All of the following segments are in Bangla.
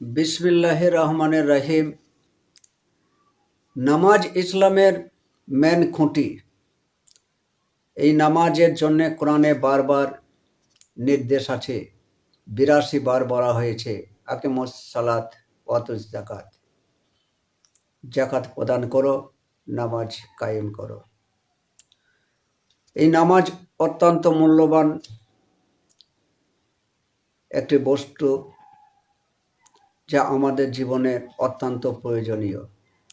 বিসমিল্লাহ রহমানের রহিম। নামাজ ইসলামের মেন খুঁটি। এই নামাজের জন্য কোরআনে বারবার নির্দেশ আছে। বিরাশি বার বলা হয়েছে, আকিমুস সালাত ওয়াতুস জাকাত জাকাত প্রদান করো, নামাজ কায়েম করো। এই নামাজ অত্যন্ত মূল্যবান একটি বস্তু। যা আমাদের জীবনে অত্যন্ত প্রয়োজনীয়।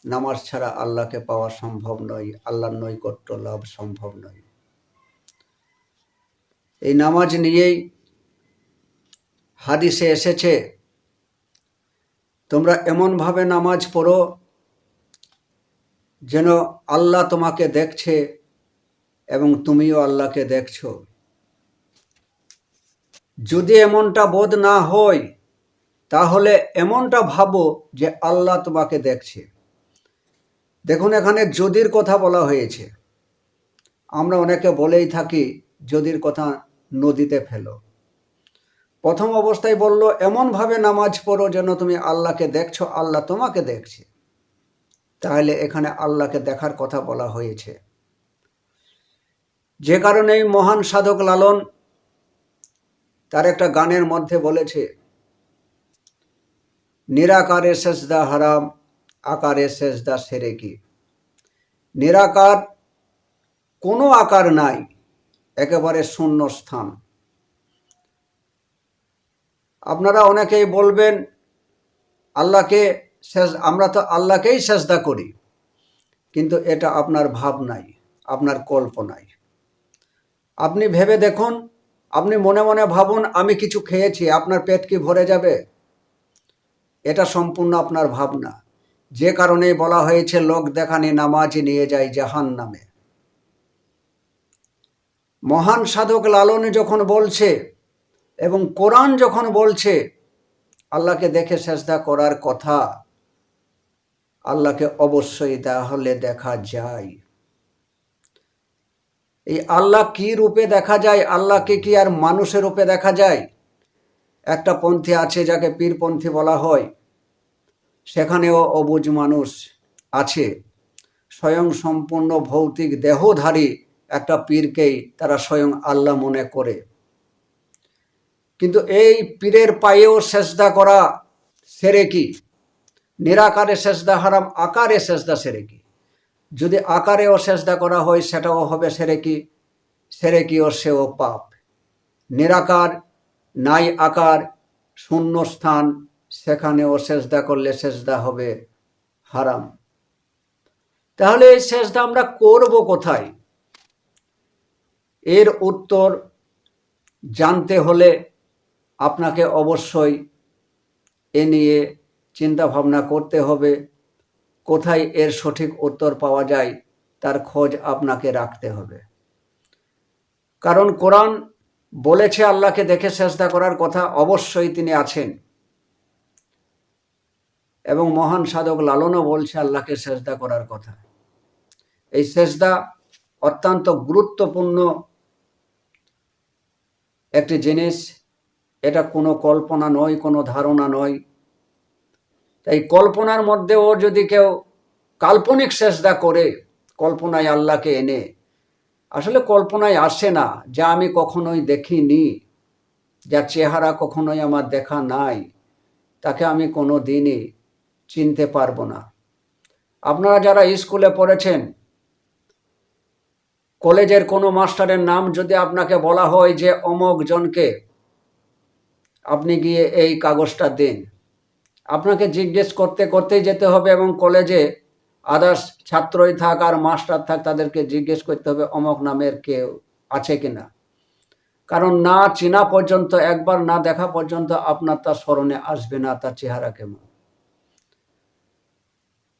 নামাজ ছাড়া আল্লাহকে পাওয়া সম্ভব নয়, আল্লাহর নৈকট্য লাভ সম্ভব নয়। এই নামাজ নিয়েই হাদিসে এসেছে, তোমরা এমনভাবে নামাজ পড়ো যেন আল্লাহ তোমাকে দেখছে এবং তুমিও আল্লাহকে দেখছ। যদি এমনটা বোধ না হয় তাহলে এমনটা ভাবো যে আল্লাহ তোমাকে দেখছে। দেখুন, এখানে যদির কথা বলা হয়েছে। আমরা অনেকে বলেই থাকি, যদির কথা নদীতে ফেলো। প্রথম অবস্থায় বলল, এমনভাবে নামাজ পড়ো যেন তুমি আল্লাহকে দেখছ, আল্লাহ তোমাকে দেখছে। তাহলে এখানে আল্লাহকে দেখার কথা বলা হয়েছে। যে কারণে মহান সাধক লালন তার একটা গানের মধ্যে বলেছে নিরাকারে সেজদা হারাম, আকারে সেজদা সেরে কি নিরাকার কোনো আকার নাই, একেবারে শূন্য স্থান আপনারা অনেকেই বলবেন, আল্লাহকে শেষ আমরা তো আল্লাহকেই সেজদা করি, কিন্তু এটা আপনার ভাবনাই আপনার কল্পনায় আপনি ভেবে দেখুন, আপনি মনে মনে ভাবুন, আমি কিছু খেয়েছি, আপনার পেট কি ভরে যাবে? এটা সম্পূর্ণ আপনার ভাবনা। যে কারণে বলা হয়েছে, লোক দেখানি নামাজ নিয়ে যায় জাহান নামে মহান সাধক লালন যখন বলছে এবং কোরআন যখন বলছে, আল্লাহকে দেখে চেষ্টা করার কথা আল্লাহকে অবশ্যই তাহলে দেখা যায়। এই আল্লাহ কি রূপে দেখা যায়? আল্লাহকে কি আর মানুষের রূপে দেখা যায়? একটা পন্থী আছে যাকে পীরপন্থী বলা হয়, সেখানেও অবুজ মানুষ আছে। স্বয়ং সম্পূর্ণ ভৌতিক দেহধারী একটা পীরকেই তারা স্বয়ং আল্লাহ মনে করে। কিন্তু এই পীরের পায়েও সেজদা করা সেরে কি? নিরাকারে সেজদা হারাম, আকারে সেজদা সেরে কি? যদি আকারেও সেজদা করা হয়, সেটাও হবে সেরে কি? সেরে কি ও সেও পাপ। নিরাকার নাই আকার, শূন্য স্থান, সেখানেও সেজদা করলে সেজদা হবে হারাম। তাহলে এই সেজদা আমরা করব কোথায়? এর উত্তর জানতে হলে আপনাকে অবশ্যই এ নিয়ে চিন্তা ভাবনা করতে হবে, কোথায় এর সঠিক উত্তর পাওয়া যায় তার খোঁজ আপনাকে রাখতে হবে। কারণ কোরআন বলেছে আল্লাহকে দেখে চেষ্টা করার কথা অবশ্যই তিনি আছেন। এবং মহান সাধক লালনও বলছে আল্লাহকে সেজদা করার কথা। এই সেজদা অত্যন্ত গুরুত্বপূর্ণ একটি জিনিস। এটা কোনো কল্পনা নয়, কোনো ধারণা নয়। তাই কল্পনার মধ্যেও যদি কেউ কাল্পনিক সেজদা করে, কল্পনায় আল্লাহকে এনে আসলে কল্পনায় আসে না যা আমি কখনোই দেখিনি যার চেহারা কখনোই আমার দেখা নাই, তাকে আমি কোনো দিনই চিনতে পারব না। আপনারা যারা স্কুলে পড়েছেন, কলেজের কোনো মাস্টারের নাম যদি আপনাকে বলা হয় যে অমক জনকে, আপনি গিয়ে এই কাগজটা দিন। আপনাকে জিজ্ঞেস করতে করতেই যেতে হবে এবং কলেজে আদার্স ছাত্রই থাক আর মাস্টার থাক, তাদেরকে জিজ্ঞেস করতে হবে, অমক নামের কেউ আছে কি না কারণ না চেনা পর্যন্ত, একবার না দেখা পর্যন্ত আপনার তার স্মরণে আসবে না, তার চেহারা কেমন?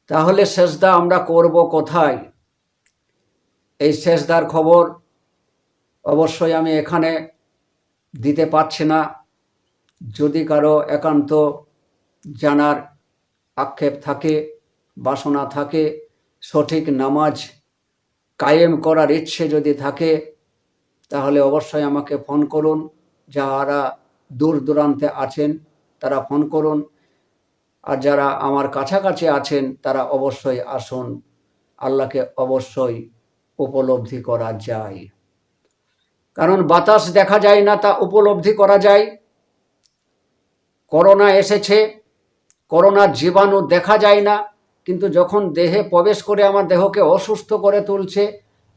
তাহলে শেষদা আমরা করব কোথায়? এই শেষদার খবর অবশ্যই আমি এখানে দিতে পারছি না। যদি কারও একান্ত জানার আক্ষেপ থাকে বাসনা থাকে, সঠিক নামাজ কায়েম করার ইচ্ছে যদি থাকে, তাহলে অবশ্যই আমাকে ফোন করুন। যারা দূর দূরান্তে আছেন, তারা ফোন করুন। আর যারা আমার কাছাকাছি আছেন, তারা অবশ্যই আসুন। আল্লাহকে অবশ্যই উপলব্ধি করা যায়। কারণ বাতাস দেখা যায় না, তা উপলব্ধি করা যায়। করোনা এসেছে, করোনার জীবাণু দেখা যায় না। কিন্তু যখন দেহে প্রবেশ করে আমার দেহকে অসুস্থ করে তুলছে,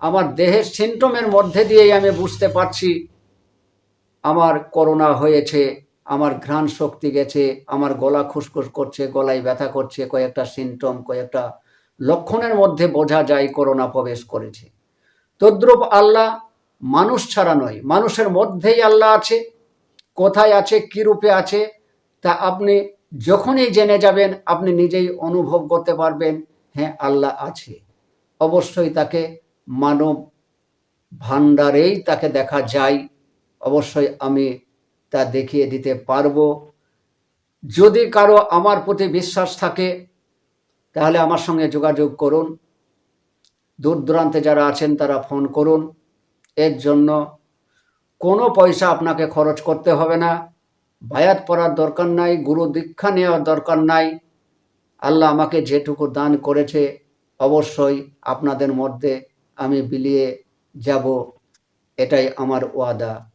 আমার দেহের সিমটমের মধ্যে দিয়েই আমি বুঝতে পারছি, আমার করোনা হয়েছে, আমার ঘ্রাণ শক্তি গেছে, আমার গলা খুসখুস করছে, গলায় ব্যথা করছে, কয়েকটা সিমটম কয়েকটা লক্ষণের মধ্যে বোঝা যায় করোনা প্রবেশ করেছে। তদ্রুপ আল্লাহ মানুষ ছাড়া নয়, মানুষের মধ্যেই আল্লাহ আছে, কোথায় আছে, কী রূপে আছে, তা আপনি যখনই জেনে যাবেন, আপনি নিজেই অনুভব করতে পারবেন হ্যাঁ আল্লাহ আছে। অবশ্যই তাকে মানব ভাণ্ডারেই তাকে দেখা যায়। অবশ্যই আমি তা দেখিয়ে দিতে পারব। যদি কারও আমার প্রতি বিশ্বাস থাকে, তাহলে আমার সঙ্গে যোগাযোগ করুন। দূর দূরান্তে যারা আছেন, তারা ফোন করুন। এর জন্য কোনো পয়সা আপনাকে খরচ করতে হবে না। বায়াত পড়ার দরকার নাই, গুরু দীক্ষা নেওয়ার দরকার নাই। আল্লাহ আমাকে যেটুকু দান করেছে, অবশ্যই আপনাদের মধ্যে আমি বিলিয়ে যাব। এটাই আমার ওয়াদা।